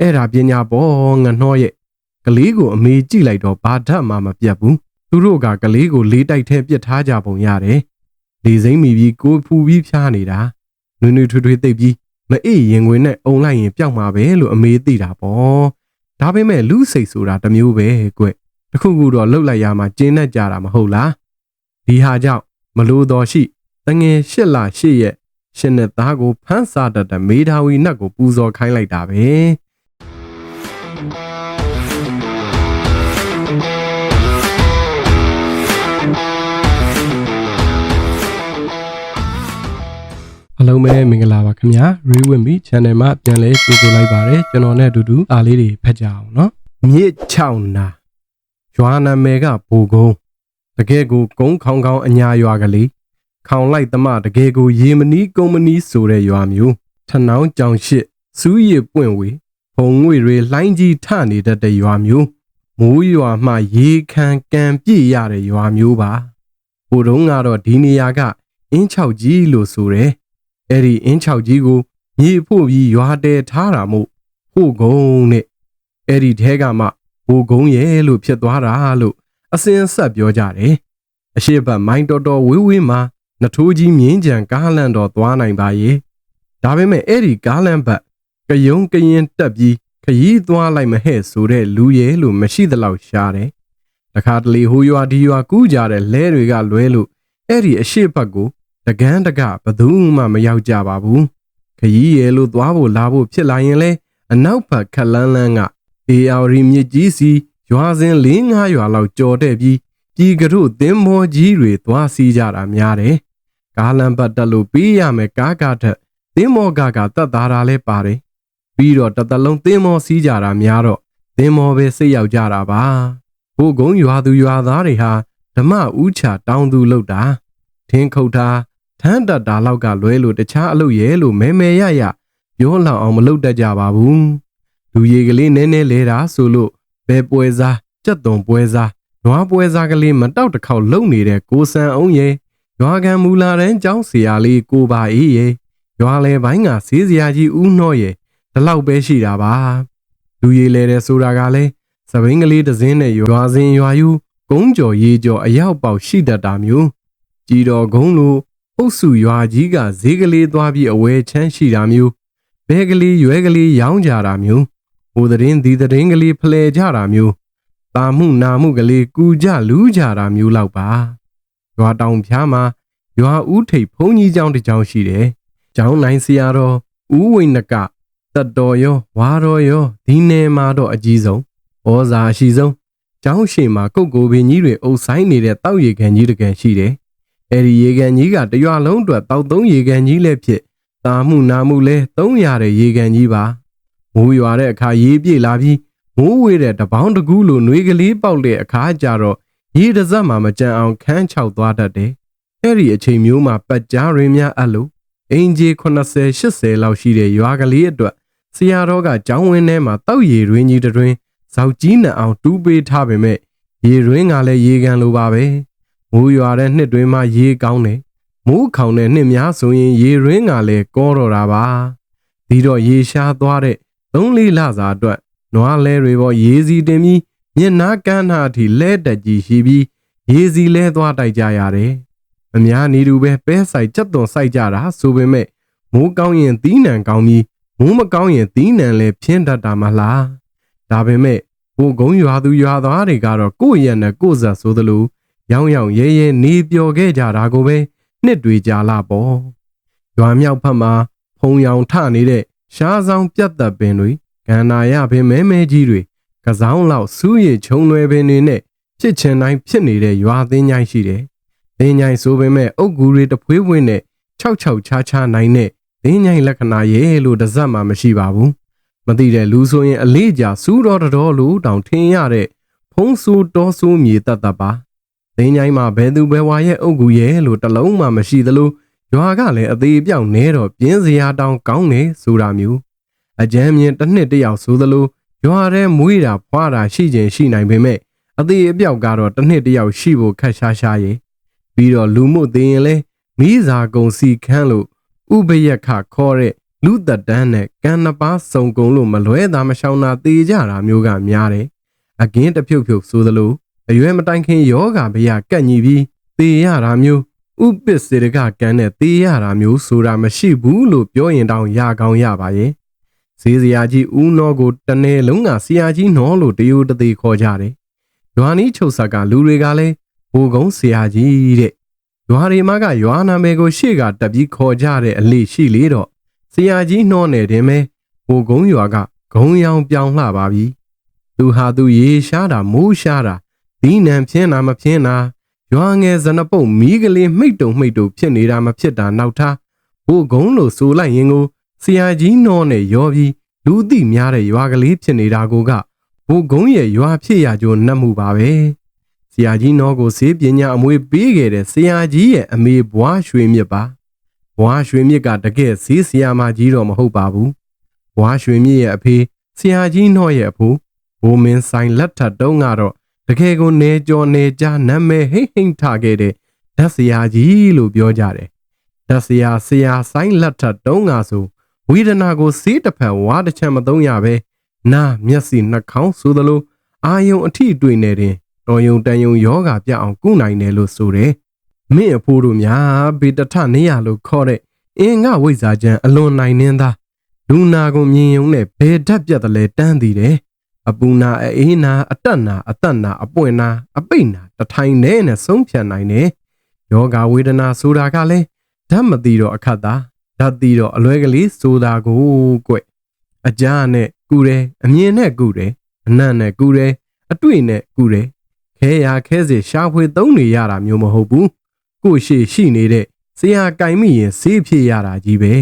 အဲ့ဒါပညာပေါ်ငနှောရဲ့ကလေးကိုအမေကြည့်လိုက်တော့ဘာဓာတ်မှမပြတ်ဘူးသူတို့ကကလေးကိုလေးတိုက်ထဲပစ်ထားကြပုံရတယ်လေစိမ့်မိပြီးကိုဖူပြီးဖျားနေတာနွေနွေထွေထွေသိပ်ပြီးမအေးရင်ဝင်နဲ့အုံလိုက်ရင်ပျောက်မှာပဲလို့အမေသိတာပေါ့ဒါပေမဲ့လူစိတ်ဆိုတာတစ်မျိုးပဲကွတခုခုတော့လှုပ်လိုက်ရမှကျင်းတတ်ကြတာမဟုတ်လားဒီဟာကြောင့်မလို့တော်ရှိတငယ်ရှစ်လရှစ်ရက်ရှင်နဲ့သားကိုဖမ်းစားတတ်တဲ့မေဒါဝီနတ်ကိုပူဇော်ခိုင်းလိုက်တာပဲ အားလုံးပဲမင်္ဂလာပါခင်ဗျာ Rewinby Channel မှာပြန်လည်ကြိုဆိုလိုက်ပါတယ်ကျွန်တော်နဲ့အတူတူအားလေးတွေဖတ်ကြအောင်နော်မြစ်ချောင်းနာရွာနာမယ်ကဘူကုန်းတကယ်ကိုကုန်းခေါင်ခေါင်အညာရွာကလေးခေါင်လိုက်သမတကယ်ကိုရေမနီကုံမနီဆိုတဲ့ရွာမျိုးထဏောင်းကြောင်ရှိစူးရပွင့်ဝေဘုံငွေတွေလှိုင်းကြီးထနေတတ်တဲ့ရွာမျိုးမိုးရွာမှရေခံကံပြည့်ရတဲ့ရွာမျိုးပါဟိုတုန်းကတော့ဒီနေရာကအင်းချောက်ကြီးလို့ဆိုတယ် အဲ့ဒီအင်းချောက်ကြီးကိုမြေဖို့ပြီးရွာတဲထားတာမို့ဟိုကုန်းနဲ့အဲ့ဒီထဲကမှဟိုကုန်းရဲ့လို့ဖြစ်သွားတာလို့အစင်ဆက်ပြောကြတယ်အရှိတ်မိုင်းတော်တော်ဝေးဝေးမှာနထိုးကြီးမြင်းကြံကားလန့်တော်သွားနိုင်ပါရဲ့ဒါပေမဲ့အဲ့ဒီကားလန့်ဘက်ကယုံကရင်တက်ပြီးခရီးသွားလိုက်မဟဲ့ဆိုတဲ့လူရဲလို့မရှိသလောက်ရှားတယ်တခါတလေဟိုရွာဒီရွာကူးကြတဲ့လဲတွေကလွဲလို့အဲ့ဒီအရှိတ်ဘက်ကို တကန်းတကဘသူမှမရောက်ကြပါဘူးခရီးရဲလို့သွားဖို့လာဖို့ဖြစ်လာရင်လဲအနောက်ဘက်ခက်လန်းလန်းကအေယာရီမြစ်ကြီးစီရွာစဉ်၄၅ရွာလောက်ကြော်တဲ့ပြီးပြည်ကရုသင်းမောကြီးတွေသွားစီးကြတာများတယ်ကားလမ်းပတ်တက်လို့ပြီးရမယ်ကားကားထက်သင်းမောကကတတ်သားတာလဲပါတယ်ပြီးတော့တသက်လုံးသင်းမောစီးကြတာများတော့သင်းမောပဲစိတ်ရောက်ကြတာပါဘို့ကုန်းရွာသူရွာသားတွေဟာဓမ္မဥချတောင်းသူလောက်တာထင်းခုတ်တာ ထမ်းတတ်တာလောက်ကလွဲလို့တခြားအလုပ်ရဲလို့မဲမဲရရပြောလောက်အောင်မလုပ်တတ်ကြပါဘူးလူရည်ကလေးနည်းနည်းလဲတာဆိုလို့ဘဲပွဲစားကြက်သွန်ပွဲစားနွားပွဲစားကလေးမတောက်တစ်ခေါက်လုံနေတဲ့ကိုစံအောင်ရဲ့ရွာကံမူလာတန်းကျောင်းဆရာလေးကိုပါအေးရဲ့ရွာလေပိုင်းကဈေးစရာကြီးဦးနှော့ရဲ့ဒီလောက်ပဲရှိတာပါလူရည်လဲတဲ့ဆိုတာကလည်းစပိန်ကလေးတစ်စင်းနဲ့ရွာစဉ်ရွာယူကုန်းကျော်ရေးကျော်အရောက်ပေါက်ရှိတတ်တာမျိုးကြည်တော်ကုန်းလို့ အုပ်စုရွာကြီးကဈေးကလေးသွားပြီးအဝဲချမ်းရှိတာမျိုးဘဲကလေးရွဲကလေးရောင်းကြတာမျိုးဟိုသတင်းဒီသတင်းကလေးဖလှယ်ကြတာမျိုးတာမှုနာမှုကလေးကူကြလူးကြတာမျိုးလောက်ပါရွာတောင်ဖျားမှာရွာဦးထိပ်ဘုံကြီးကျောင်းတစ်ကျောင်းရှိတယ်ကျောင်းနိုင်ဆရာတော်ဦးဝိနကတတ်တော်ရောဝါတော်ရောဒီနယ်မှာတော့အကြီးဆုံးဩဇာရှိဆုံးကျောင်းရှိမှာကုတ်ကိုပင်ကြီးတွေအုပ်ဆိုင်နေတဲ့တောက်ရီခံကြီးတကန်ရှိတယ် အဲ့ဒီရေကန်ကြီးကတရွာလုံးအတွက်တောက်သုံးရေကန်ကြီးလည်းဖြစ်တာမှုနာမှုလဲ300တဲ့ရေကန်ကြီးပါမိုးရွာတဲ့အခါရေပြေလာပြီးမိုးဝေးတဲ့တပေါင်းတကူးလိုနှွေးကလေးပေါက်တဲ့အခါကျတော့ရေတစက်မှမကြံအောင်ခန်းချောက်သွားတတ်တယ်အဲ့ဒီအချိန်မျိုးမှာပတ်ကြားရင်းများအပ်လို့အင်ဂျီ80 80လောက်ရှိတဲ့ရွာကလေးအတွက်ဆရာတော်ကကျောင်းဝင်းထဲမှာတောက်ရည်ရင်းကြီးတွင်ဇောက်ကြီးနံအောင်တူးပေးထားပေမဲ့ရေရင်းကလည်းရေကန်လိုပါပဲ မိုးရွာတဲ့နှစ်တွင်မှရေကောင်းတယ်မိုးခေါင်တဲ့နှစ်များဆိုရင်ရေရင်းကလည်းကောတော့တာပါပြီးတော့ရေရှားသွားတဲ့သုံးလေးလစာအတွက်နွားလဲတွေပေါ်ရေစီတင်ပြီးမျက်နာကန်းနာအထိလဲတက်ကြီးရှိပြီးရေစီလဲသွားတိုက်ကြရတယ်အများနေတူပဲပဲဆိုင်ကြက်သွန်စိုက်ကြတာဆိုပေမဲ့မိုးကောင်းရင်သီးနှံကောင်းပြီးမိုးမကောင်းရင်သီးနှံလည်းဖြင်းတတ်တာမလားဒါပေမဲ့ဘိုကုန်းရွာသူရွာသားတွေကတော့ကိုယ့်ရဲ့နဲ့ကိုယ့်ဇက်ဆိုသလို ရောင်ရောင်ရဲရဲနေပျော်ခဲ့ကြတာကိုပဲနှစ်တွေကြာလာပေါ့ရွာမြောက်ဖက်မှာဖုံရောင်ထနေတဲ့ရှားဆောင်ပြတ်သက်ပင်တွေကန္နာရပင်မဲမဲကြီးတွေကစားလောက်စူးရည်ခြုံလွယ်ပင်တွေနဲ့ဖြစ်ချင်တိုင်းဖြစ်နေတဲ့ရွာသင်းချိုင်းရှိတယ်။သင်းချိုင်းဆိုပေမဲ့အုတ်ဂူတွေတဖွေးဖွေးနဲ့၆၆ချာချာနိုင်တဲ့သင်းချိုင်းလက္ခဏာရဲ့လို့တစ်စက်မှမရှိပါဘူး။မသိတဲ့လူဆိုရင်အလေးကြစူးတော်တော်လို့တောင်ထင်ရတဲ့ဖုံးဆူတောဆူမြေတတ်တတ်ပါ။ သင်းချိုင်းမှာဘယ်သူဘယ်ဝါရဲ့အုတ်ဂူရဲ့လို့တလုံးမှမရှိသလိုရွာကလည်းအသေးပြောက်နေတော့ပြင်းစရာတောင်ကောင်းနေဆိုတာမျိုးအကြမ်းမြင်တစ်နှစ်တယောက်ဆိုသလိုရွာထဲမွေးတာဖွာတာရှိခြင်းရှိနိုင်ပေမဲ့အသေးအပြောက်ကတော့တစ်နှစ်တယောက်ရှိဖို့ခက်ရှားရှားရဲ့ပြီးတော့လူမှုသေးရင်လဲမိစာကုံစီခန်းလို့ဥပယက်ခခေါ်တဲ့လူသက်တန်းနဲ့ကံနှစ်ပါးစုံကုန်လို့မလွဲတာမရှောင်တာတေးကြတာမျိုးကများတယ်။အကင်းတစ်ဖြုတ်ဖြုတ်ဆိုသလို အရွယ်မတိုင်ခင်ယောဂဗျာကတ်ညီပြီးတေးရတာမျိုးဥပစ္စေတကကံနဲ့တေးရတာမျိုးဆိုတာမရှိဘူးလို့ပြောရင်တောင်ရကောင်းရပါရဲ့။ဈေးစရာကြီးဦးနောကိုတနေ့လုံးကဆရာကြီးနော်လို့တယိုတသေးခေါ်ကြတယ်။ရွာနီးချုပ်ဆက်ကလူတွေကလည်းဘိုးကုန်းဆရာကြီးတဲ့။ရွာရီမကရွာနာမည်ကိုရှေ့ကတက်ပြီးခေါ်ကြတဲ့အလေးရှိလေတော့ဆရာကြီးနှောနေတယ်မဲဘိုးကုန်းရွာကဂုံရောင်ပြောင်းလှပါပြီ။သူဟာသူရေရှားတာမိုးရှားတာ ဒီနံဖြင်းတာမဖြင်းတာရွာငယ်ဇနပုတ်မီးကလေးမိတ်တုံမိတ်တုံဖြစ်နေတာမဖြစ်တာနောက်ထားဘိုးကုန်းလို့ဆိုလိုက်ရင်ကိုဆရာကြီးနှောနဲ့ရောပြီးလူသိများတဲ့ရွာကလေးဖြစ်နေတာကိုကဘိုးကုန်းရဲ့ရွာဖြစ်ရကြိုနှက်မှုပါပဲဆရာကြီးနှောကိုစေးပညာအမွေပေးခဲ့တဲ့ဆရာကြီးရဲ့အမေဘွားရွှေမြစ်ပါဘွားရွှေမြစ်ကတကယ်ဈေးဆရာမကြီးတော့မဟုတ်ပါဘူးဘွားရွှေမြစ်ရဲ့အဖေဆရာကြီးနှောရဲ့အဖိုးဘိုးမင်းဆိုင်လက်ထပ်တုံးကတော့ တကယ်ကိုနေကြောနေကြနာမည်ဟိမ့်ဟိမ့်ထားခဲ့တဲ့ဓာတ်ဆရာကြီးလို့ပြောကြတယ်ဓာတ်ဆရာဆရာဆိုင်လက်ထပ်တုံးကဆိုဝိဒနာကိုစေးတစ်ဖက်ဝါတစ်ချမ်းမသုံးရပဲနာမျက်စိနှာခေါင်းဆိုသလိုအာယုံအထိတွေ့နေတယ်တော်ယုံတန်ယုံယောဂပြအောင်ကုနိုင်တယ်လို့ဆိုတယ်မင်းအဖိုးတို့များဘေတထနေရလို့ခေါ်တဲ့အင်းငါဝိဇ္ဇာကျန်အလွန်နိုင်နှင်းသားလူနာကိုမြင်ယုံနဲ့ဘယ်ဓာတ်ပြတ်တယ်လဲတန်းတည်တယ် အပူနာအေးနာအတက်နာအသက်နာအပွင့်နာအပိတ်နာတထိုင်နဲ့နဲ့ဆုံးဖြတ်နိုင်တယ်ယောဂဝေဒနာဆိုတာကလည်းဓာတ်မသိတော့အခက်သားဓာတ်သိတော့အလွဲကလေးဆိုတာကိုကွအကြားနဲ့ကူတယ်အမြင်နဲ့ကူတယ်အနံ့နဲ့ကူတယ်အတွေ့နဲ့ကူတယ်ခဲရခဲစေရှားဖွေသုံးနေရတာမျိုးမဟုတ်ဘူးကိုရှိရှိနေတဲ့ဆရာကင်မိရင်ဆေးဖြစ်ရတာကြီးပဲ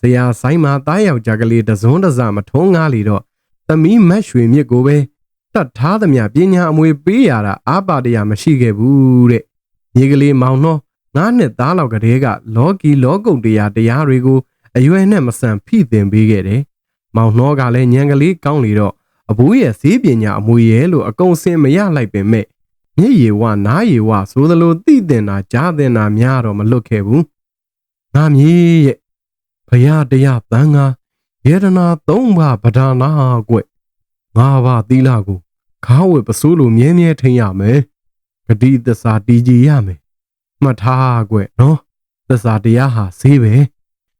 ဆရာဆိုင်မှာတားယောက်ကြကလေးတစုံတစမထုံးငားလီတော့ သမီးမတ်ရွှေမြစ်ကိုပဲတတ်ထားသမျှပညာအမွေပေးရတာအာပါတရားမရှိခဲ့ဘူးတဲ့မြေကလေးမောင်နှောငါးနှစ်သားလောက်ကတည်းကလောကီလောကုတ်တရားတရားတွေကိုအရွယ်နဲ့မဆန်ဖိသင်ပေးခဲ့တယ်မောင်နှောကလည်းညံကလေးကောင်းလေတော့အဘိုးရဲ့ဈေးပညာအမွေရဲ့လို့အကုန်စင်မရလိုက်ပင်မဲ့မျက်ရည်ဝနားရည်ဝဆိုသလိုသိတင်တာကြားတင်တာများတော့မလွတ်ခဲ့ဘူးငါမြေရဲ့ဘုရားတရားတန်ငါ ယေဒနာသုံးပါဗဒါနာကွငါးပါးသီလကိုခါဝဲပစိုးလိုမြဲမြဲထိန်ရမယ်ဂတိသစ္စာတည်ကြည်ရမယ်မှတ်ထားကွနော်သစ္စာတရားဟာဈေးပဲ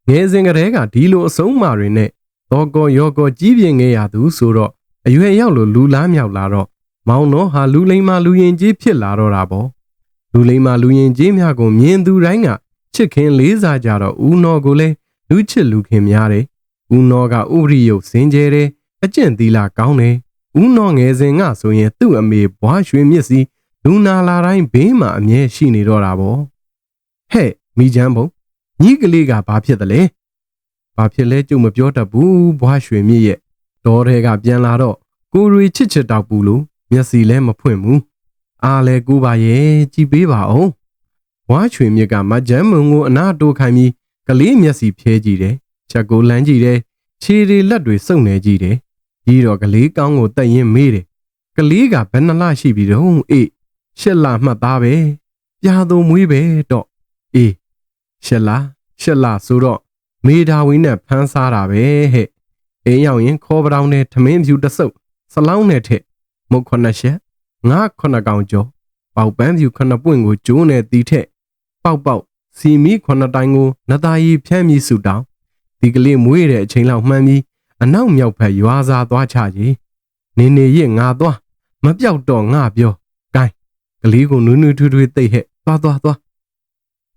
ငယ်စဉ်ကတည်းကဒီလိုအဆုံးအမတွေနဲ့တော့ကောရောကောကြီးပြင်းခဲ့ရသူဆိုတော့အရွယ်ရောက်လို့လူလားမြောက်လာတော့မောင်တော်ဟာလူလိမ္မာလူရင်ကြီးဖြစ်လာတော့တာပေါ့လူလိမ္မာလူရင်ကြီးများကိုမြင်သူတိုင်းကချစ်ခင်လေးစားကြတော့ဦးနော်ကိုလည်းလူချစ်လူခင်များတယ် ဦးနော်ကဥပရိယုတ်စင်ကြဲတယ်အကျင့်သီလကောင်းတယ်ဦးနော်ငယ်စဉ်ကဆိုရင်သူ့အမေဘွားရွှေမြစ်စီလူနာလာတိုင်းဘေးမှာအမြဲရှိနေတော့တာပေါ့ဟဲ့မိချမ်းဘုံညီကလေးကဘာဖြစ်တယ်လဲဘာဖြစ်လဲကြုံမပြောတတ်ဘူးဘွားရွှေမြစ်ရဲ့တော်တဲ့ကပြန်လာတော့ကိုရီချစ်ချစ်တောက်ဘူးလို့မျက်စီလဲမဖွင့်ဘူးအားလဲကူပါရဲ့ကြည်ပေးပါအောင်ဘွားရွှေမြစ်ကမကြမ်းမုံကိုအနာတိုးခိုင်းပြီးကလေးမျက်စီဖြဲကြည့်တယ် ချက်ကိုလမ်းကြည့်တယ်ခြေတွေလက်တွေစုပ်နေကြည့်တယ်ကြီးတော့ကလေးကောင်းကိုတက်ရင်မေးတယ်ကလေးကဘယ်နှလရှိပြီတော့အေးရှစ်လမှတ်သားပဲပြာသူမွေးပဲတော့အေးရှစ်လရှစ်လဆိုတော့မေဒါဝင်းနဲ့ဖမ်းစားတာပဲဟဲ့အိမ်ရောက်ရင်ခေါ်ပတောင်းနဲ့ထမင်းဖြူတဆုပ်စလောင်းနဲ့ထက်မုတ်ခုနှစ်ချက်ငါးခုနှစ်ကောင်ကျော်ပေါက်ပန်းဖြူခုနှစ်ပွင့်ကိုကျိုးနဲ့တီးထက်ပေါက်ပေါက်စီမီခုနှစ်တိုင်းကိုနသားရီဖြမ်းမြည်စုတောင်း ဒီကလေးမွေးတဲ့အချိန်လောက်မှန်းပြီးအနောက်မြောက်ဘက်ရွာစားသွားချကြီးနေနေရငါသွားမပြောက်တော့ငါပြောကိုင်းကလေးကိုနွးနွးထွေးထွေးသိဟဲ့သွားသွားသွား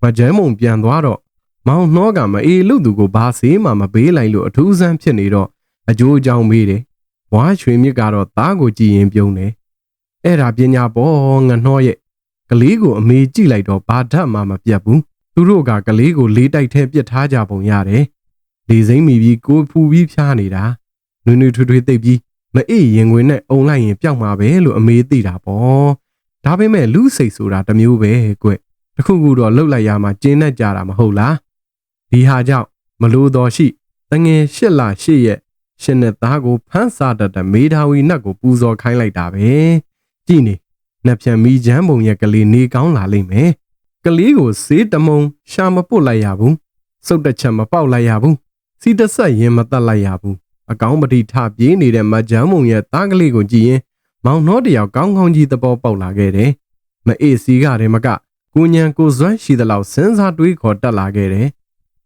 မကျဲမုံပြန်သွားတော့မောင်နှောကမအေးလို့သူကိုဘာစေးမှမပေးလိုက်လို့အထူးဆန်းဖြစ်နေတော့အကျိုးအကြောင်းမေးတယ်ဝါရွှေမြစ်ကတော့သားကိုကြည်ရင်ပြုံးတယ်အဲ့ဒါပညာပေါ်ငနှောရဲ့ကလေးကိုအမေကြည့်လိုက်တော့ဘာဓာတ်မှမပြတ်ဘူးသူတို့ကကလေးကိုလေးတိုက်ထဲပြစ်ထားကြပုံရတယ် လေစိမ့်မိပြီးကိုဖူပြီးဖျားနေတာနွေနွေထွေထွေသိပ်ပြီးမအေးရင်ဝင်နဲ့အုံလိုက်ရင်ပျောက်မှာပဲလို့အမေသိတာပေါ့ဒါပေမဲ့လူစိတ်ဆိုတာတမျိုးပဲကွတခုခုတော့လှုပ်လိုက်ရမှကျင်းတတ်ကြတာမဟုတ်လားဒီဟာကြောင့်မလို့တော်ရှိတငယ်ရှစ်လရှစ်ရက်ရှင်နဲ့သားကိုဖမ်းစားတတ်တဲ့မေဒါဝီနတ်ကိုပူဇော်ခိုင်းလိုက်တာပဲကြည်နေနှက်ဖြန်မီချမ်းပုံရဲ့ကလေးနေကောင်းလာလိမ့်မယ်ကလေးကိုစေးတမုံရှာမပုတ်လိုက်ရဘူးစုတ်တစ်ချက်မပေါက်လိုက်ရဘူး စီတဆက်ရင်မတက်လိုက်ရဘူးအကောင်းပတိထပြေးနေတဲ့မဂျမ်းမုံရဲ့တားကလေးကိုကြည့်ရင် မောင်နှောတယောက်ကောင်းကောင်းကြီးသဘောပေါက်လာခဲ့တယ်မအေးစီကတည်းမကကိုညံကိုစွမ်းရှိသလောက်စဉ်းစားတွေးခေါ်တက်လာခဲ့တယ်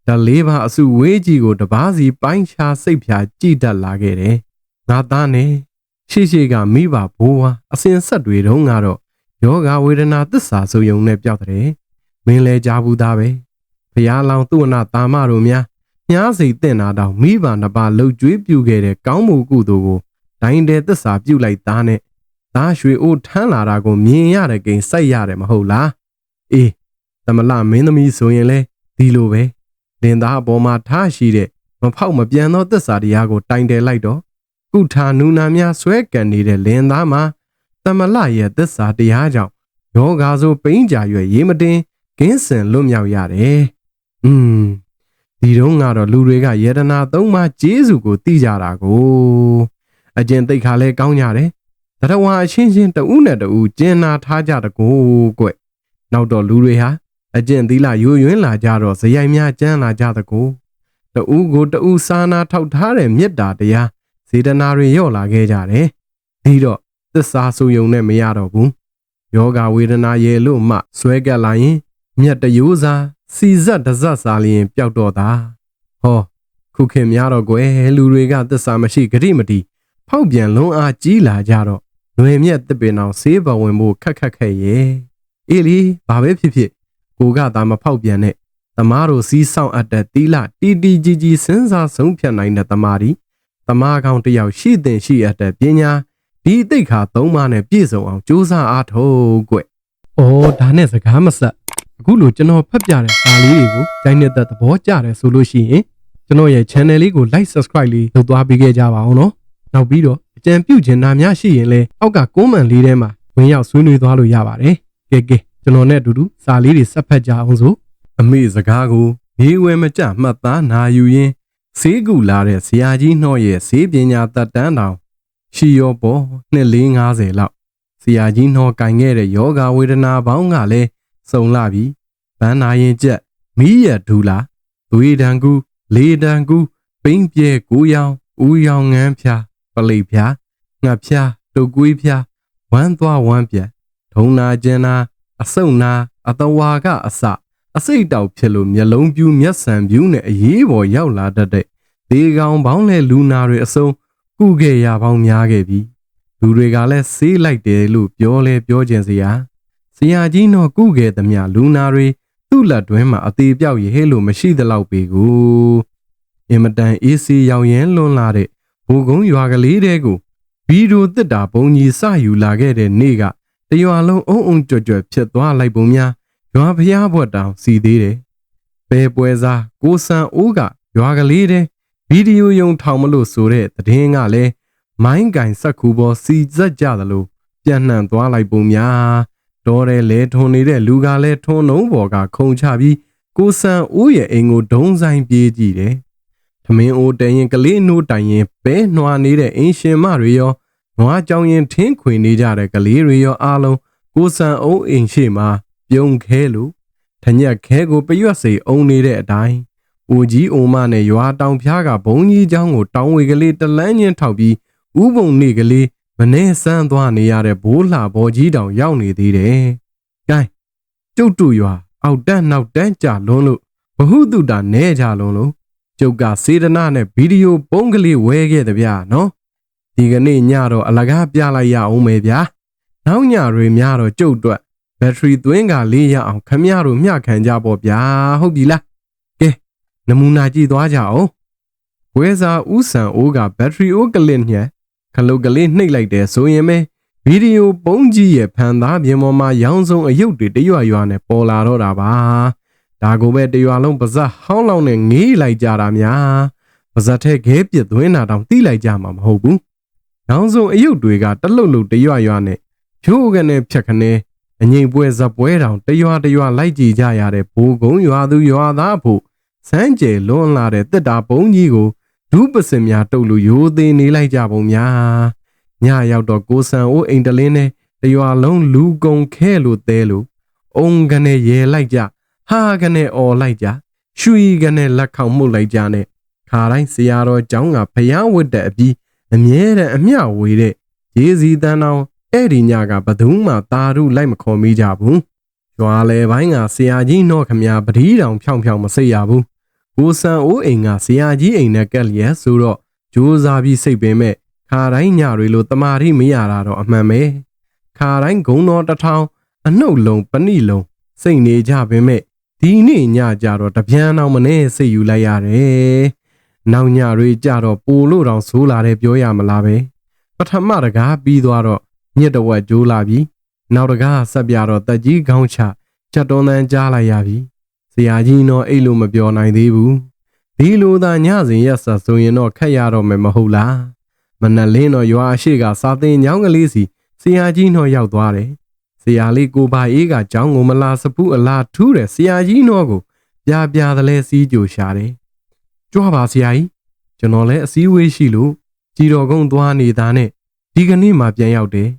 ဓာတ်လေးပါအစုဝေးကြီးကိုတပားစီပိုင်းခြားစိတ်ဖြာကြည်တက်လာခဲ့တယ်ငါသားနဲ့ရှိရှိကမိဘဘိုးဝါအစင်ဆက်တွေတုန်းကတော့ယောဂဝေဒနာသစ္စာဆိုယုံနဲ့ပြောက်တယ်မင်းလဲကြားဘူးသားပဲဖျားလောင်သူ့အနာတာမတို့များ ညားစိတ်တင်တာတောင်မိဘနှစ်ပါးလှုပ်ကြွေးပြူခဲ့တဲ့ကောင်းမှုကုသိုလ်ကိုဒိုင်းတဲ့သစ္စာပြုတ်လိုက်သားနဲ့သားရွှေအိုးထမ်းလာတာကိုမြင်ရတဲ့ကိန်းစိုက်ရတယ်မဟုတ်လားအေးသမလမင်းသမီးဆိုရင်လဲဒီလိုပဲလင်သားအပေါ်မှာထားရှိတဲ့မဖောက်မပြန်သောသစ္စာတရားကိုတိုင်တယ်လိုက်တော့ကုထာနုနာများဆွဲကန်နေတဲ့လင်သားမှာသမလရဲ့သစ္စာတရားကြောင့်ယောဂါဆိုပိန်းကြရွယ်ရေးမတင်ကင်းစင်လွတ်မြောက်ရတယ်။อืม ဒီတော့ကတော့လူတွေကယတနာသုံးပါးကျေးဇူးကိုသိကြတာကိုအကျင့်သိက္ခာလဲကောင်းကြတယ်။တရဝါအချင်းချင်းတဦးနဲ့တဦးကျင်နာထားကြတကိုကွ။နောက်တော့လူတွေဟာအကျင့်သီလယိုယွင်းလာကြတော့ဇယိုင်များကျမ်းလာကြတကိုတဦးကိုတဦးစာနာထောက်ထားတဲ့မေတ္တာတရားစေတနာတွေရော့လာခဲ့ကြတယ်။ဒီတော့သစ္စာဆိုယုံနဲ့မရတော့ဘူး။ယောဂဝေဒနာရဲ့လို့မှဆွဲကပ်လာရင်မြတ်တရိုးစား စီဇက်တဇက်စားလျင်ပျောက်တော့တာဟောခုခင်များတော့ကွယ်လူတွေကသစ္စာမရှိဂရိမတိဖောက်ပြန်လွန်အားကြီးလာကြတော့ຫນွေမြက်တစ်ပင်အောင်ဆေးပဝင်ဖို့ခက်ခက်ခဲ့ရဲ့အေးလီဘာပဲဖြစ်ဖြစ်ကိုကသာမဖောက်ပြန်နဲ့တမားတို့စီးဆောင်အပ်တဲ့တီလာတီတီကြီးကြီးစဉ်းစားဆုံးဖြတ်နိုင်တဲ့တမားဒီတမားကောင်တယောက်ရှိတဲ့ရှိအပ်တဲ့ပညာဒီအသိခါသုံးပါးနဲ့ပြည့်စုံအောင်ကြိုးစားအားထုတ်ကွ။အော်ဒါနဲ့စကားမဆက် အခုလိုကျွန်တော်ဖတ်ပြတဲ့စာလေးတွေကိုကြိုက်နေတဲ့သဘောကျတယ်ဆိုလို့ရှိရင်ကျွန်တော်ရဲ့ channel လေးကို like subscribe လေးလုပ်သွားပေးခဲ့ကြပါအောင်နော်နောက်ပြီးတော့အကြံပြုချင်တာများရှိရင်လည်းအောက်က comment လေးထဲမှာဝင်ရောက်ဆွေးနွေးသွားလို့ရပါတယ်ကဲကဲကျွန်တော်နဲ့အတူတူစာလေးတွေဆက်ဖတ်ကြအောင်ဆိုအမေစကားကိုရေဝဲမကြမှတ်သားနာယူရင်းဆေးကူလာတဲ့ဆရာကြီးနှော့ရဲ့ဆေးပညာတတ်တန်းတောင်ရှိရောပေါ်နှစ်လေး90လောက်ဆရာကြီးနှော့ကင်ခဲ့တဲ့ယောဂဝေဒနာပေါင်းကလည်း စုံလာပြီဗန်းနာရင်ကျက်မီးရဒူလာသွေးတန်ကူလေတန်ကူပိန်းပြဲကိုရောင်ဦးရောင်ငန်းဖြာပလိတ်ဖြာငှက်ဖြာတုတ်ကွေးဖြာဝမ်းသွားဝမ်းပြက်ထုံနာကျင်နာအဆုတ်နာအတဝါကအစအစိတ်တောက်ဖြစ်လို့မျက်လုံးပြူးမျက်စံပြူးနဲ့အရေးပေါ်ရောက်လာတတ်တဲ့ဒီကောင်ပေါင်းလဲလူနာတွေအစုံကုခဲ့ရပေါင်းများခဲ့ပြီလူတွေကလည်းဆေးလိုက်တယ်လို့ပြောလဲပြောကျင်စရာ ဆရာကြီးတော့ကုခဲ့သမျှလူနာတွေသူ့လက်တွင်းမှာအသေးပြောက်ရဲလို့မရှိသလောက်ပေကိုအင်မတန်အေးစီရောင်ရဲလွန်လာတဲ့ဘူကုန်းရွာကလေးတဲကိုဗီဒီယိုတစ်တာပုံကြီးစယူလာခဲ့တဲ့နေ့ကတရွာလုံးအုံအုံကြွကြွဖြစ်သွားလိုက်ပုံများရွာဖျားဘွက်တောင်စီသေးတယ်။ဘဲပွဲစားကိုစံအိုးကရွာကလေးတဲ့ဗီဒီယိုယုံထောင်မလို့ဆိုတဲ့သတင်းကလည်းမိုင်းကင်စက်ကူပေါ်စီစက်ကြသလိုပြန်နှံသွားလိုက်ပုံများ တော်တယ်လဲထွန်နေတဲ့လူကလည်းထွန်လုံးပေါ်ကခုံချပြီးကိုစံအိုးရဲ့အိမ်ကိုဒုံဆိုင်ပြေးကြည့်တယ်။သမင်းအိုးတန်ရင်ကလေးနိုးတိုင်ရင်ဘဲနှွာနေတဲ့အင်းရှင်မတွေရောနွားကြောင်ရင်ထင်းခွေနေကြတဲ့ကလေးတွေရောအားလုံးကိုစံအိုးအိမ်ရှိမှာပြုံခဲလို့ထညက်ခဲကိုပရွက်စိအုံနေတဲ့အတိုင်းအိုကြီးအိုမနဲ့ရွာတောင်ဖျားကဘုံကြီးเจ้าကိုတောင်းဝေကလေးတလန်းချင်းထောက်ပြီးဥပုံနေကလေး မနေဆန်းသွားနေရတဲ့ဘိုးလှဘောကြီးတောင်ရောက်နေသေးတယ်။ကဲကျုပ်တူရွာအောက်တန်းနောက်တန်းကြလွန်းလို့ဘဟုတုတာနဲကြလွန်းလို့ကျုပ်ကစေတနာနဲ့ဗီဒီယိုပုံးကလေးဝဲခဲ့တဲ့ဗျာနော်။ဒီကနေ့ညတော့အလကားပြလိုက်ရအောင်မယ်ဗျာ။နောက်ညတွေများတော့ကျုပ်အတွက်ဘက်ထရီသွင်းကလေးရအောင်ခမရတို့မျှခံကြပေါ့ဗျာဟုတ်ပြီလား။ကဲနမူနာကြည့်သွားကြအောင်။ဝဲစာဥဆန်အိုးကဘက်ထရီအိုးကလစ်ညက် ခလုတ်ကလေးနှိပ်လိုက်တယ်ဆိုရင်ပဲဗီဒီယိုပုံးကြီးရဲ့ဖန်သားပြင်ပေါ်မှာရောင်းစုံအယုတ်တွေတရွရွနဲ့ပေါ်လာတော့တာပါဒါကိုပဲတရွလုံးပါဇက်ဟောင်းလောင်းနဲ့ငေးလိုက်ကြတာများပါဇက်ထဲခဲပြစ်သွင်းတာတောင်တီးလိုက်ကြမှာမဟုတ်ဘူးရောင်းစုံအယုတ်တွေကတလုတ်လုတ်တရွရွနဲ့ဖြိုးကနေဖြက်ခနဲအငိမ်ပွဲဇက်ပွဲတောင်တရွတရွလိုက်ကြည့်ကြရတဲ့ဘိုးကုန်းရွာသူရွာသားဖို့စမ်းကြဲလွန်လာတဲ့တစ်တာပုံကြီးကို ဒုပစင်များတုတ်လို့ရိုသေးနေလိုက်ကြပုံများညရောက်တော့ကိုဆန်အိုးအိမ်တလင်းနဲ့တရွာလုံးလူကုန်ခဲလို့တဲလို့အုံကနေရဲလိုက်ကြဟာကနေអော်လိုက်ကြရွှီကနေလက်ခေါင်မှုတ်လိုက်ကြနဲ့ခါတိုင်းဆရာတော်ကျောင်းကဘုရားဝတ်တဲ့အပြီးအမြဲတမ်းအမျှဝေတဲ့ရေစီတန်းတော်အဲ့ဒီညကဘသူမှတာရုလိုက်မခေါ်မိကြဘူးရွာလေပိုင်းကဆရာကြီးနော့ခမညာပတိတောင်ဖြောင်ဖြောင်မစိတ်ရဘူး ကိုဆန်အိုးအိမ်ကဆရာကြီးအိမ်နဲ့ကက်လျက်ဆိုတော့ကြိုးစားပြီးစိတ်ပင်မဲ့ခါတိုင်းညတွေလိုတမာတိမရတာတော့အမှန်ပဲခါတိုင်းဂုံတော်တစ်ထောင်အနှုတ်လုံးပဏိလုံးစိတ်နေကြပင်မဲ့ဒီနေ့ညကြတော့တပြန်အောင်မနဲ့စိတ်ယူလိုက်ရတယ်နောက်ညတွေကြတော့ပိုလို့တောင်ဆိုးလာတယ်ပြောရမလားပဲပထမတကားပြီးသွားတော့ညစ်တဝက်ကျိုးလာပြီနောက်တကားဆက်ပြတော့တက်ကြီးခေါင်းချချက်တွန်းတန်းကြားလိုက်ရပြီ ဆရာကြီးတော့အဲ့လိုမပြောနိုင်သေးဘူးဒီလိုသာညစဉ်ရက်ဆက်ဆိုရင်တော့ခက်ရတော့မယ်မဟုတ်လားမနက်လင်းတော့ရွာအရှိကစာသင်ကျောင်းကလေးစီဆရာကြီးတော့ရောက်သွားတယ်ဆရာလေးကိုပါအေးကကျောင်းကိုမလာစပူးအလားထူးတယ်ဆရာကြီးတော့ကိုပြပြသလဲစီးကြိုရှာတယ်ကြွားပါဆရာကြီးကျွန်တော်လည်းအစည်းအဝေးရှိလို့ကြည်တော်ကုန်းသွားနေတာနဲ့ဒီကနေ့မှပြန်ရောက်တယ်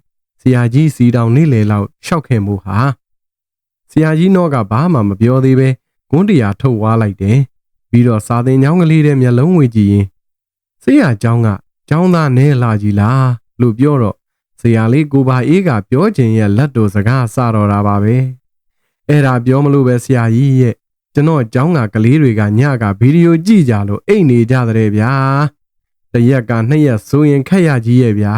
ဆရာကြီးစီတောင်နေလေလောက်ရှောက်ခဲ့မှုဟာဆရာကြီးတော့ကဘာမှမပြောသေးပဲ ဂွန်းတရာထုတ်ဝါလိုက်တယ်ပြီးတော့စာသင်ကျောင်းကလေးတဲ့မျက်လုံးဝေကြည့်ရင်ဆရာကျောင်းကကျောင်းသားနဲလာကြီးလားလို့ပြောတော့ဆရာလေးကိုပါအေးကပြောခြင်းရဲ့လက်တို့စကားစတော့တာပါပဲအဲ့ဒါပြောမလို့ပဲဆရာကြီးရဲ့ကျွန်တော်ကျောင်းကကလေးတွေကညကဗီဒီယိုကြည့်ကြလို့အိတ်နေကြတဲ့ဗျာတရက်ကနှစ်ရက်ဆိုရင်ခက်ရကြီးရဲ့ဗျာ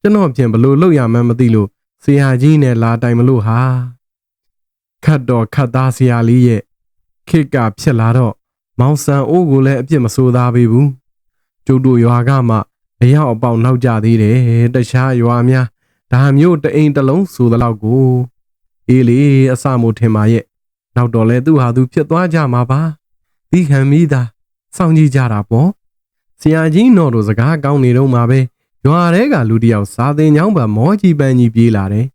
ကျွန်တော်ဖြင့်ဘလို့လုပ်ရမှန်းမသိလို့ဆရာကြီးနဲ့လာတိုင်မလို့ဟာခတ်တော်ခတ်သားဆရာလေးရဲ့ ခေတ်ကဖြစ်လာတော့မောင်ဆန်အိုးကိုလည်းအပြစ်မဆိုးသားပေးဘူးကျုပ်တို့ရွာကမှအရောက်အပေါက်နောက်ကြသေးတယ်တခြားရွာများဒါမျိုးတအိမ်တစ်လုံးဆိုသလောက်ကိုအေးလေအစမို့ထင်ပါရဲ့နောက်တော့လဲသူ့ဟာသူဖြစ်သွားကြမှာပါဒီခံမိသားစောင့်ကြည့်ကြတာပေါ့ဆရာကြီးနော်တို့စကားကောင်းနေတော့မှာပဲရွာထဲကလူတယောက်စာသင်ကျောင်းပါမောကြီးပန်းကြီးပြေးလာတယ်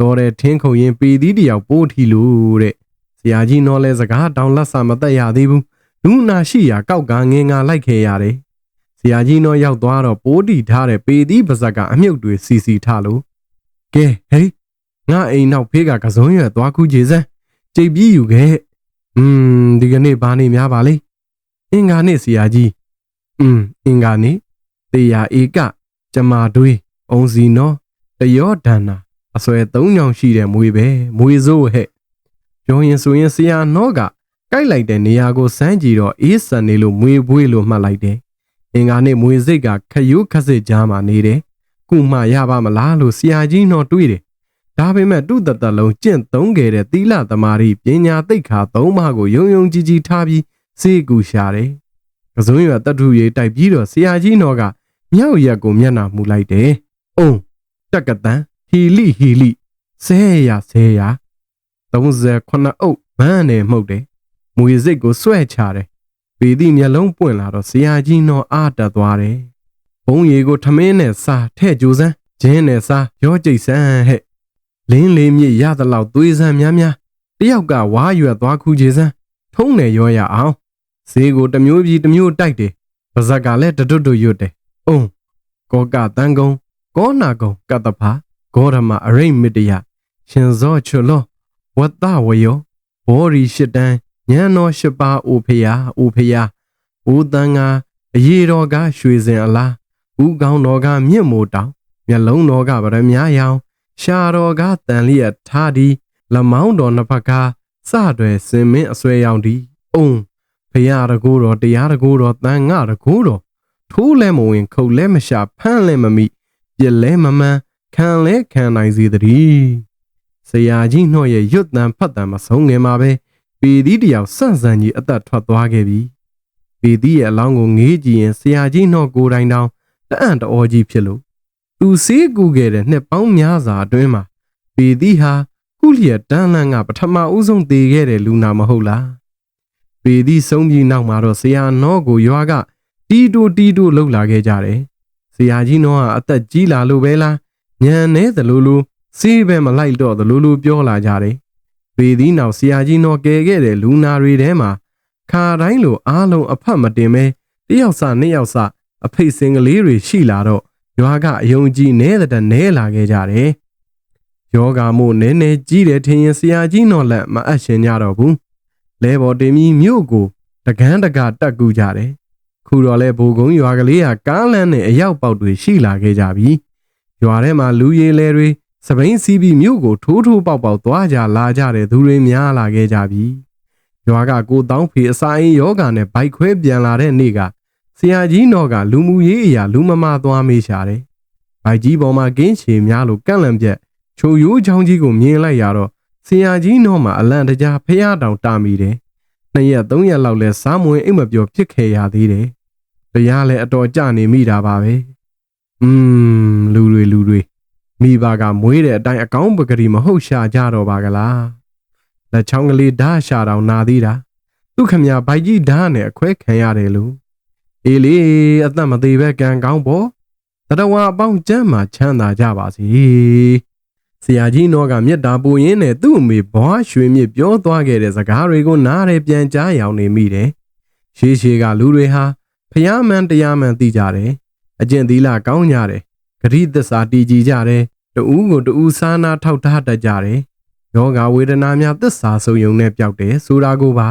တော်တဲ့ထင်းခုံရင်ပေသီးတယောက်ပိုးထီလို့တဲ့ဆ ရာကြီးတော့လဲစကားတောင်လက်စာမတက်ရသေးဘူးလူနာရှိရာကောက်ကငင်းငါလိုက်ခဲ့ရတယ်။ဆရာကြီးတော့ရောက်သွားတော့ပိုးတီထားတဲ့ပေသီးပါဇက်ကအမြုပ်တွေစီစီထလို့ကဲဟေးငါအိမ်နောက်ဖေးကကစုံရွယ်သွားခုခြေစမ်းကြိတ်ပြီးอยู่ခဲ့။음ဒီကနေ့ဘာနေများပါလိမ့်။အင်္ဂါနေ့ဆရာကြီး။음အင်္ဂါနေ့တေယာဧကကျမတွေးအုံစီနော်တယောဒန္နာအစွဲ၃ညောင်ရှိတဲ့မွေပဲမွေစိုးဟဲ့ ပြောရင်ဆိုရင်ဆရာနော့ကကြိုက်လိုက်တဲ့နေရာကိုစမ်းကြည့်တော့အေးဆန်နေလို့မွေပွေးလို့မှတ်လိုက်တယ်အင်္ဂါနေ့မွေစိတ်ကခရုခစစ်ကြားမှာနေတယ်ကုမှရပါမလားလို့ဆရာကြီးတော့တွေးတယ်ဒါပေမဲ့တုတတလုံးကျင့်သုံးခဲ့တဲ့သီလသမารိပညာသိက္ခာသုံးပါးကိုယုံယုံကြည်ကြည်ထားပြီးစေကူရှာတယ်။ကစုံရွယ်တတုရေတိုက်ပြီးတော့ဆရာကြီးတော်ကမြောက်ရက်ကိုမျက်နှာမူလိုက်တယ်။အုံတက်ကတန်ဟီလိဟီလိဆဲရဆဲရ 39အုပ်မန်းနဲ့မှုတ်တယ်။မွေစိတ်ကိုဆွဲချတယ်။ပေသည့်မျက်လုံးပွင့်လာတော့ဆရာကြီးတော်အားတက်သွားတယ်။ဘုံရီကိုထမင်းနဲ့စားထဲ့ကြိုးစမ်းဂျင်းနဲ့စားရောကြိတ်ဆန်းဟဲ့လင်းလေးမြစ်ရသလောက်သွေးဆန်းများများတယောက်ကဝါရွက်သွားခုချေစမ်းထုံးနေရောရအောင်ဈေးကိုတစ်မျိုးပြီးတစ်မျိုးတိုက်တယ်ပါဇက်ကလည်းတတွတ်တွရွတ်တယ်အုံကောကတန်ကုံကောနာကုံကတ္တဖာဂေါရမအရိမ္မတယရှင်ဇောချွလော ဝတ္တဝယောဘောရီရှစ်တန်းညံတော်ရှစ်ပါးအိုဖယာအိုဖယာဦးတန်ငါအရေတော်ကရွှေစင်အလားဦးကောင်းတော်ကမြင့်မိုးတောင်မျက်လုံးတော်ကဗရမ ्या ရောင်ရှာတော်ကတန်လျက်ထားဒီလမောင်းတော်နှစ်ဖက်ကစတွယ်စင်မင်းအဆွဲရောင်ဒီအုံဖရာတကူတော်တရားတကူတော်တန်ငါတကူတော်ထိုးလဲမဝင်ခုတ်လဲမရှာဖမ်းလဲမမိပြက်လဲမမှန်ခံလဲခံနိုင်စေတည်းဆ ရာကြီးနှော့ရဲ့ရွတ်တန်ဖတ်တန်မဆုံးငင်မှာပဲပေသီးတယောက်ဆန့်ဆန်ကြီးအသက်ထွက်သွားခဲ့ပြီပေသီးရဲ့အလောင်းကိုငေးကြည့်ရင်ဆရာကြီးနှော့ကိုယ်တိုင်တောင်တအံ့တော်ကြီးဖြစ်လို့သူစေးကူခဲ့တဲ့နှစ်ပေါင်းများစွာအတွင်းမှာပေသီဟာကုလျက်တန်းလန်းကပထမဦးဆုံးသေခဲ့တဲ့လူနာမဟုတ်လားပေသီဆုံးပြီးနောက်မှာတော့ဆရာနောကိုရွာကတီတိုတီတိုလှုပ်လာခဲ့ကြတယ်ဆရာကြီးနောကအသက်ကြီးလာလို့ပဲလားညံနေသလိုလို စေးပဲမလိုက်တော့သလိုလိုပြောလာကြတယ်ပေသီနောက်ဆရာကြီးနောကယ်ခဲ့တဲ့လူနာတွေထဲမှာခါတိုင်းလိုအားလုံးအဖတ်မတင်ပဲတယောက်စနှစ်ယောက်စအဖိတ်စင်ကလေးတွေရှိလာတော့ရွာကအယုံကြည်နဲတဲ့နဲလာခဲ့ကြတယ်။ယောဂါမို့နဲနဲကြီးတယ်ထင်ရင်ဆရာကြီးနော်လက်မအပ်ရှင်ကြတော့ဘူး။လဲပေါ်တင်ပြီးမြို့ကိုတကန်းတကတက်ကူကြတယ်။ခုအခုတော့လဲဘိုကုန်းရွာကလေးဟာကားလမ်းနဲ့အရောက်ပေါက်တွေရှိလာခဲ့ကြပြီရွာထဲမှာလူရည်လဲတွေ စပိန်စီးပြီးမြို့ကိုထိုးထိုးပေါက်ပေါက်သွားကြလာကြတဲ့သူတွေများလာခဲ့ကြပြီရွာကကိုတောင်းဖေအစာအိမ်ယောဂာနဲ့ဘိုက်ခွဲပြန်လာတဲ့နေ့ကဆရာကြီးနော်ကလူမှုရေးအရာလူမမာသွားမေးရှာတယ်ဘိုက်ကြီးပေါ်မှာကင်းချေများလို့ကန့်လန့်ပြက်ချိုရိုးချောင်းကြီးကိုမြင်လိုက်ရတော့ဆရာကြီးနော်မှာအလန့်တကြားဖះတောင်တာမိတယ်နှစ်ရက်သုံးရက်လောက်လဲစားမွေးအိမ်မပျော်ဖြစ်ခဲ့ရသေးတယ်တရားလဲအတော်ကြနေမိတာပါပဲอืมလူတွေလူတွေ မိဘကမွေးတဲ့အတိုင်းအကောင်းပကတိမဟုတ်ရှာကြတော့ပါကလားလက်ချောင်းကလေးဓာတ်ရှာတောင်နာသေးတာသူခမညာဘိုက်ကြီးဓာတ်နဲ့အခွဲခံရတယ်လို့အေးလေအသက်မသေးပဲကံကောင်းပေါ့တတဝါအပေါင်းကျမ်းမှာချမ်းသာကြပါစေဆရာကြီးနောကမြတ်တာပူရင်းနဲ့သူ့အမေဘွားရွှေမြစ်ပြောသွားခဲ့တဲ့စကားတွေကိုနားရဲပြန်ကြားရောင်နေမိတယ်ရှေးရှေးကလူတွေဟာဖျားမှန်တရားမှန်သိကြတယ်အကျင့်သီလကောင်းကြတယ် ဂရိသစ္စာတည်ကြည်ကြတယ်တူးကိုတူးစားနာထောက်ထားတတ်ကြတယ်ယောဂဝေဒနာများသစ္စာဆုံးယုံနဲ့ပျောက်တယ်ဆိုတာကိုပါ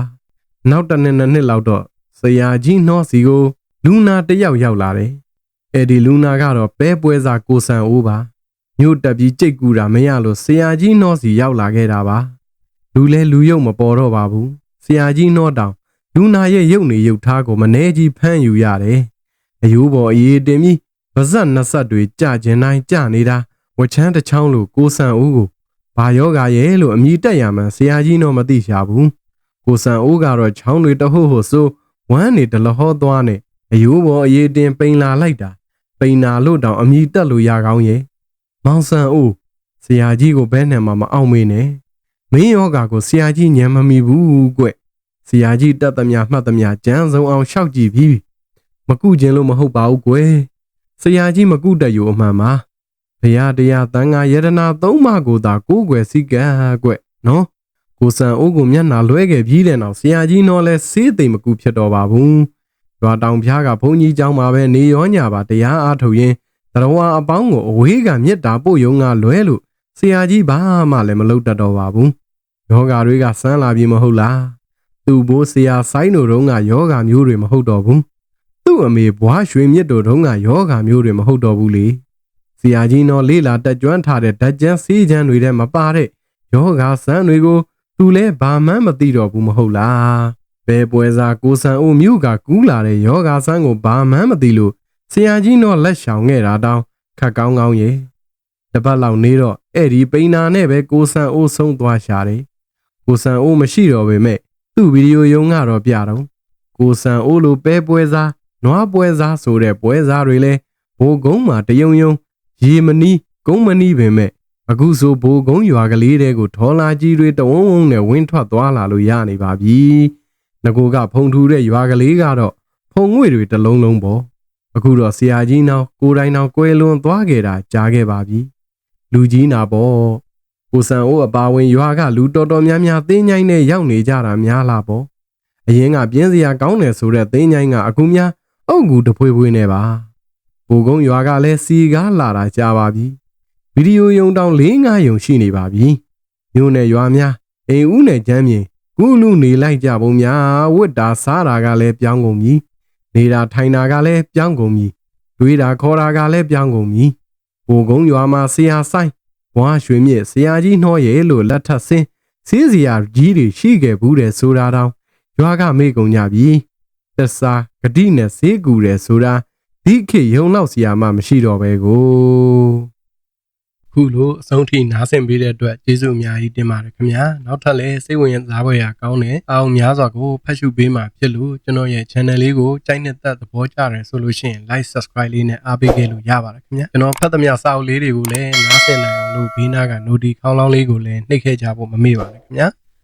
နောက်တစ်နှစ်နှစ်နှစ်လောက်တော့ဆရာကြီးနှောစီကိုလူနာတစ်ယောက်ရောက်လာတယ်အဲ့ဒီလူနာကတော့ပဲပွဲစားကိုဆန်အိုးပါမြို့တက်ပြီးကြိတ်ကူတာမရလို့ဆရာကြီးနှောစီရောက်လာခဲ့တာပါလူလဲလူယုံမပေါ်တော့ပါဘူးဆရာကြီးနှောတောင်လူနာရဲ့ရုပ်နေရုပ်ထားကိုမနှဲကြီးဖမ်းယူရတယ်အယိုးပေါ်အေးတင်ပြီး ဗဇက်နှစ်ဆက်တွေကြကျင်တိုင်းကြနေတာဝချမ်းတစ်ချောင်းလိုကိုဆန်အိုးကိုဘာယောဂရဲ့လို့အမိတက်ရမှန်ဆရာကြီးတော့မသိရှာဘူးကိုဆန်အိုးကတော့ချောင်းတွေတဟုတ်ဟုတ်ဆိုဝမ်းနေတလဟောသွားနဲ့အယိုးပေါ်အေးတင်ပိန်လာလိုက်တာပိန်နာလို့တောင်အမိတက်လို့ရကောင်းရဲ့မောင်ဆန်အိုးဆရာကြီးကိုဘဲနဲ့မှမအောင်မေးနဲ့မင်းယောဂါကိုဆရာကြီးညံမမီဘူးကွဆရာကြီးတက်သမျှမှတ်သမျှကြမ်းစုံအောင်ရှောက်ကြည့်ပြီးမကုကျင်လို့မဟုတ်ပါဘူးကွယ် ဆရာကြီးမကုတတ်ယူအမှန်ပါဘုရားတရားတန်ခါယတနာသုံးပါးကိုသာကိုးကွယ်စည်းကပ်ကွနော်ကိုစံအိုးကိုမျက်နာလွဲခဲ့ပြီးတဲ့နောက်ဆရာကြီးနော်လဲစေးသိမ်မကူဖြစ်တော့ပါဘူးရွာတောင်ဖျားကဘုန်းကြီးเจ้าမှာပဲနေရောညာပါတရားအားထုတ်ရင်းတရဝါအပေါင်းကိုအဝေးကမြစ်တာပို့ယုံကလွဲလို့ဆရာကြီးဘာမှလည်းမလုပ်တတ်တော့ပါဘူးယောဂါတွေကဆန်းလာပြီမဟုတ်လားသူ့ဘိုးဆရာဆိုင်တို့တုန်းကယောဂါမျိုးတွေမဟုတ်တော့ဘူး သူ့အမေဘွားရွှေမြစ်တို့တုန်းကယောဂါမျိုးတွေမဟုတ်တော့ဘူးလေဆရာကြီးနော်လေးလာတက်ကြွထားတဲ့ဓာတ်ကြမ်းစီးကြမ်းတွေထဲမပါတဲ့ယောဂါဆန်းတွေကိုသူလဲဘာမှမသိတော့ဘူးမဟုတ်လားဘယ်ပွဲစားကိုဆန်အိုမြို့ကကူးလာတဲ့ယောဂါဆန်းကိုဘာမှမသိလို့ဆရာကြီးနော်လက်ရှောင်ခဲ့တာတောင်ခက်ကောင်းကောင်းရဲ့တပတ်လောက်နေတော့အဲ့ဒီပိန်နာနဲ့ပဲကိုဆန်အိုဆုံးသွားရှာတယ်ကိုဆန်အိုမရှိတော့ပေမဲ့သူ့ဗီဒီယိုယုံကတော့ပြတော့ကိုဆန်အိုလိုပဲပွဲစား နွားပွဲစားဆိုတဲ့ပွဲစားတွေလဲဘိုးကုန်းမှာတယုံယုံရေမနီးကုန်းမနီးပင်မဲ့အခုဆိုဘိုးကုန်းရွာကလေးတဲကိုထော်လာကြီးတွေတဝုံဝုံနဲ့ဝင်းထွက်သွားလာလို့ရနေပါပြီငကိုကဖုံထူတဲ့ရွာကလေးကတော့ဖုံငွေတွေတလုံးလုံးပေါ့အခုတော့ဆရာကြီးနောက်ကိုတိုင်းနောက်ကွဲလွန်သွားခဲ့တာကြားခဲ့ပါပြီလူကြီးနာပေါ့ကိုဆန်အိုးအပါဝင်ရွာကလူတော်တော်များများသင်းញိုင်းနဲ့ရောက်နေကြတာများလားပေါ့အရင်ကပြင်းစရာကောင်းတယ်ဆိုတဲ့သင်းញိုင်းကအခုများ အုတ်ကူတဖွေးဖွေးနဲ့ပါဘိုကုန်းရွာကလည်းစီကားလာတာကြားပါပြီဗီဒီယိုယုံတောင်၄၅ယုံရှိနေပါပြီမြို့နယ်ရွာများအိမ်ဦးနယ်ကျမ်းမြေကုလူနေလိုက်ကြပုံများဝတ်တာစားတာကလည်းပြောင်းကုန်ပြီနေတာထိုင်တာကလည်းပြောင်းကုန်ပြီတွေးတာခေါ်တာကလည်းပြောင်းကုန်ပြီဘိုကုန်းရွာမှာဆရာဆိုင်ဘွားရွှေမြင့်ဆရာကြီးနှောရဲလို့လက်ထပ်ဆင်းစီးစရာကြီးတွေရှိခဲ့ဘူးတဲ့ဆိုတာတောင်ရွာကမေ့ကုန်ကြပြီ တစ္စာဂတိနဲ့ဈေးကူတယ်ဆိုတာဒီခေတ်ယုံလောက်စရာမှမရှိတော့ပဲကိုခုလိုအဆုံးထိနားဆင်ပေးတဲ့အတွက်ကျေးဇူးအများကြီးတင်ပါတယ်ခင်ဗျာနောက်ထပ်လည်းစိတ်ဝင်စားဖွယ်ရာကောင်းတဲ့အောင်များစွာကိုဖတ်ရှုပေးမှာဖြစ်လို့ကျွန်တော်ရဲ့ channel လေးကိုကြိုက်နေတဲ့သဘောကျတယ်ဆိုလို့ရှိရင် like subscribe လေးနဲ့အားပေးခဲ့လို့ရပါတယ်ခင်ဗျာကျွန်တော်ဖတ်သမျှစာအုပ်လေးတွေကိုလည်းနားဆင်နိုင်အောင်လို့ဘေးနားက notification ခေါင်းလောင်းလေးကိုလည်းနှိပ်ခဲ့ကြဖို့မမေ့ပါနဲ့ခင်ဗျာ